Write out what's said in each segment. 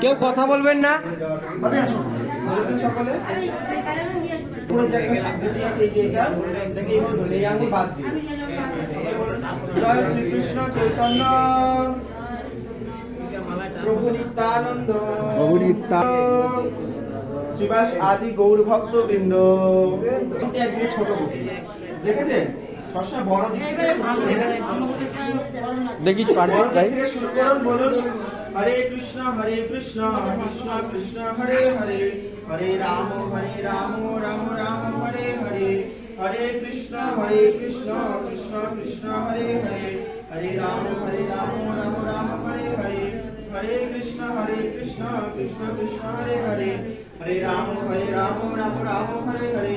কেউ কথা বলবেন না? জয় শ্রীকৃষ্ণ চৈতন্য প্রভু নিত্যানন্দ প্রভু শ্রীবাস আদি গৌর ভক্ত বৃন্দ ছোট দেখেছেন? সবসময় বড় দিক থেকে শুরু করুন। দেখি বড় পারবেন দিক তাই থেকে শুরু করুন বলুন হরে কৃষ্ণ হরে কৃষ্ণ কৃষ্ণ কৃষ্ণ হরে হরে হরে রাম হরে রাম রাম রাম হরে হরে হরে কৃষ্ণ হরে কৃষ্ণ কৃষ্ণ কৃষ্ণ হরে হরে হরে রাম হরে রাম রাম রাম হরে হরে হরে কৃষ্ণ হরে কৃষ্ণ কৃষ্ণ কৃষ্ণ হরে হরে হরে রাম হরে রাম রাম রাম হরে হরে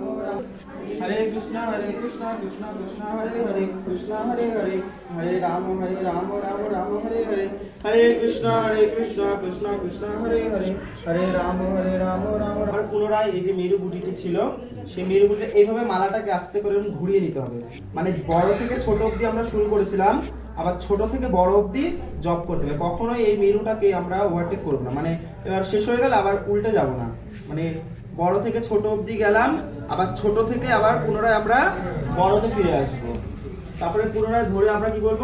হরে কৃষ্ণ হরে কৃষ্ণ কৃষ্ণ কৃষ্ণ, হরে হরে কৃষ্ণ, হরে হরে হরে রাম হরে রাম রাম রাম, হরে হরে হরে কৃষ্ণ হরে কৃষ্ণ কৃষ্ণ কৃষ্ণ, হরে হরে হরে রাম হরে রাম রাম আর পুনরায় এই যে মেরু গুটিটি ছিল, সেই মেরু গুটিটা এইভাবে মালাটাকে আস্তে করে ঘুরিয়ে নিতে হবে। মানে বড় থেকে ছোট অবধি আমরা শুরু করেছিলাম, আবার ছোট থেকে বড় অবধি জব করতে হবে। কখনোই এই মেরুটাকে আমরা ওভারটেক করব না। মানে এবার শেষ হয়ে গেলে, আবার উল্টে যাব না। মানে বড় থেকে ছোট অবধি গেলাম, আবার ছোট থেকে আবার পুনরায় আমরা বড়তে ফিরে আসব। তারপরে পুনরায় ধরে আমরা কি বলব?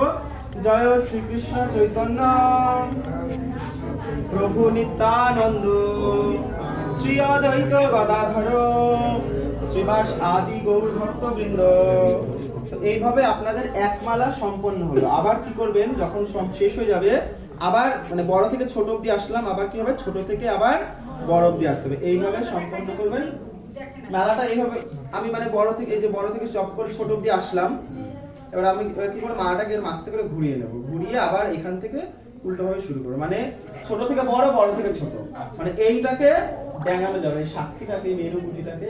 জয় শ্রীকৃষ্ণ চৈতন্য, প্রভু নিত্যানন্দ, শ্রী অদ্বৈত গদাধর, শ্রীবাস আদি গৌর ভক্তবৃন্দ। এইভাবে আপনাদের এক মালা সম্পন্ন হলো। আবার কি করবেন? যখন সব শেষ হয়ে যাবে আবার মানে বড় থেকে ছোট অবধি আসলাম, আবার কি হবে? ছোট থেকে আবার বড় অবধি আসতে হবে। এইভাবে সম্পন্ন করবেন। মেলাটা এইভাবে, আমি মানে বড় থেকে, এই যে বড় থেকে চপ করে ছোট অবধি আসলাম। এবার আমি কি করে মালাটাকে এর মাঝ থেকে করে ঘুরিয়ে নেব। ঘুরিয়ে আবার এখান থেকে উল্টো ভাবে শুরু করব। মানে ছোট থেকে বড় বড় থেকে ছোট। মানে এইটাকে ড্যাঙানো যাবে, এই সাক্ষীটাকে, এই মেরু গুটিটাকে